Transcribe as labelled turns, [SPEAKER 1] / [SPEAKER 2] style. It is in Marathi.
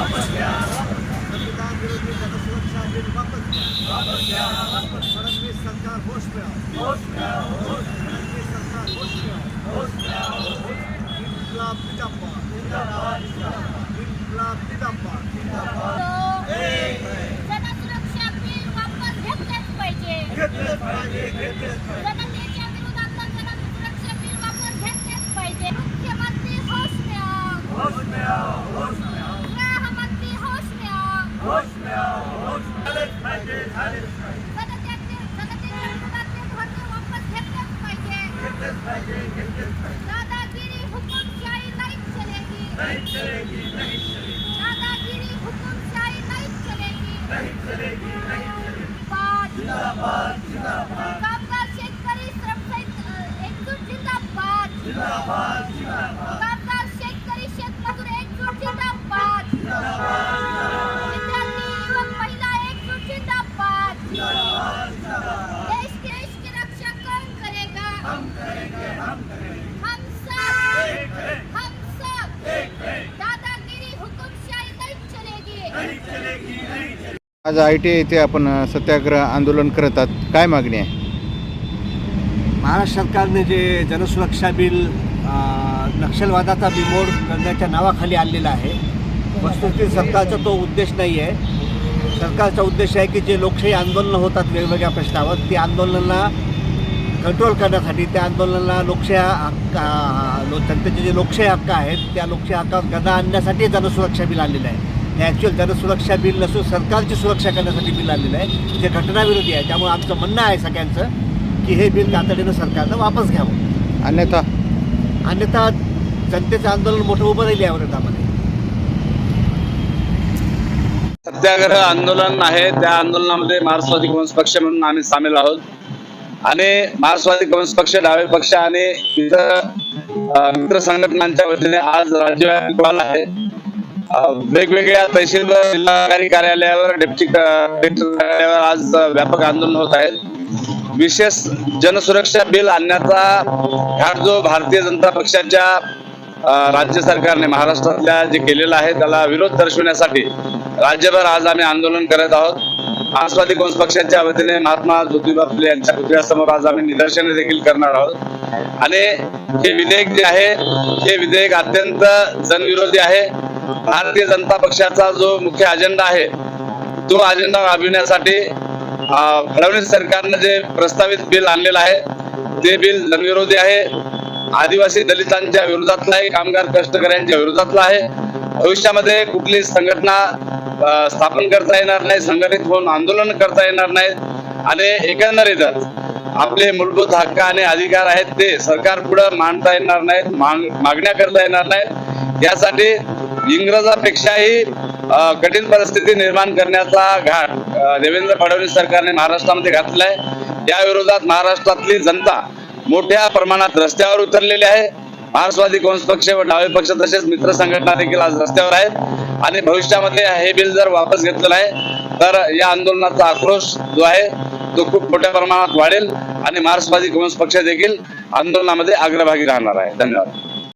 [SPEAKER 1] संविधान विरोधी जनसुरक्षा बिल वापस घ्या फडणवीस सरकार होश में आओ फडणवीस सरकार होश में आओ इन्कलाब जिंदाबाद इन्कलाब जिंदाबाद
[SPEAKER 2] जनसुरक्षा बिल वापस घेतलेच पाहिजे. जनतेच्या विरोधातलं जनसुरक्षा बिल वापस घेतलेच पाहिजे मुख्यमंत्री होश में आओ गृहमंत्री होश में आओ जनतेचे- जनतेच्या विरोधातले धोरणे वापस घेतलेच पाहिजे दादागिरी हुकुमशाही नहीं चलेगी दादागिरी हुकुमशाही नहीं चलेगी जिंदाबाद. कामगार शेतकरी श्रमसाहित्य एकजूट जिंदाबाद. कामगार
[SPEAKER 3] आज आय टी येथे आपण सत्याग्रह आंदोलन करत आहात. काय मागणी आहे?
[SPEAKER 1] महाराष्ट्र सरकारने जे जनसुरक्षा बिल नक्षलवादाचा बिमोड करण्याच्या नावाखाली आणलेला आहे वस्तुस्थिती सरकारचा तो उद्देश नाही आहे. सरकारचा उद्देश आहे की जे लोकशाही आंदोलनं होतात वेगवेगळ्या प्रश्नावर ती आंदोलनांना कंट्रोल करण्यासाठी त्या आंदोलनाला लोकशाही हक्क लो- जनतेचे जे लोकशाही हक्क आहेत त्या लोकशाही हक्कावर गदा आणण्यासाठी जनसुरक्षा बिल आणलेलं आहे. हे ॲक्च्युअल जनसुरक्षा बिल नसून सरकारची सुरक्षा करण्यासाठी बिल आणलेलं आहे. जे घटनाविरोधी आहे त्यामुळे आमचं म्हणणं आहे सगळ्यांचं की हे बिल तातडीनं सरकारनं वापस घ्यावं.
[SPEAKER 3] अन्यथा?
[SPEAKER 1] अन्यथा जनतेचं आंदोलन मोठं उभं राहील या विरोधामध्ये
[SPEAKER 4] सत्याग्रह आंदोलन आहे त्या आंदोलनामध्ये मार्क्सवादी कम्युनिस्ट पक्ष म्हणून आम्ही सामील आहोत. आणि मार्क्सवादी कम्युनिस्ट पक्ष डावे पक्ष आणि इतर मित्र संघटनांच्या वतीने आज राज्यव्यापी आहे. वेगवेगळ्या तहसील जिल्हाधिकारी कार्यालयावर डेप्टी कार्यालयावर आज व्यापक आंदोलन होत आहे. विशेष जनसुरक्षा बिल आणण्याचा घाट जो भारतीय जनता पक्षाच्या राज्य सरकारने महाराष्ट्रातल्या जे केलेलं आहे त्याला विरोध दर्शवण्यासाठी राज्यभर आज आम्ही आंदोलन करत आहोत. मार्क्सवादी काँग्रेस पक्षाच्या वतीने महात्मा ज्योतिबा फुले यांच्या पुतळ्यासमोर आज आम्ही निदर्शने देखील करणार आहोत. आणि हे विधेयक जे आहे हे विधेयक अत्यंत जनविरोधी आहे. भारतीय जनता पक्षाचा जो मुख्य अजेंडा आहे तो अजेंडा राबविण्यासाठी फडणवीस सरकारनं जे प्रस्तावित बिल आणलेलं आहे ते बिल जनविरोधी आहे. आदिवासी दलितांच्या विरोधातलं आहे कामगार कष्टकऱ्यांच्या विरोधातलं आहे. भविष्यामध्ये कुठली संघटना स्थापन करता येणार नाही संघटित होऊन आंदोलन करता येणार नाही आणि एकंदरीत आपले मूलभूत हक्क आणि अधिकार आहेत ते सरकार पुढे मांडता येणार नाहीत मागण्या करता येणार नाहीत. यासाठी इंग्रजापेक्षाही कठीण परिस्थिती निर्माण करण्याचा घाट देवेंद्र फडणवीस सरकारने महाराष्ट्रामध्ये घातलाय. या विरोधात महाराष्ट्रातली जनता मोठ्या प्रमाणात रस्त्यावर उतरलेली आहे. मार्क्सवादी काँग्रेस पक्ष व डावे पक्ष तसेच मित्र संघटना देखील आज रस्त्यावर आहेत. आणि भविष्यामध्ये हे बिल जर वापस घेतलं नाही तर या आंदोलनाचा आक्रोश जो आहे तो खूप मोठ्या प्रमाणात वाढेल. आणि मार्क्सवादी काँग्रेस पक्ष देखील आंदोलनामध्ये अग्रभागी राहणार आहे. धन्यवाद.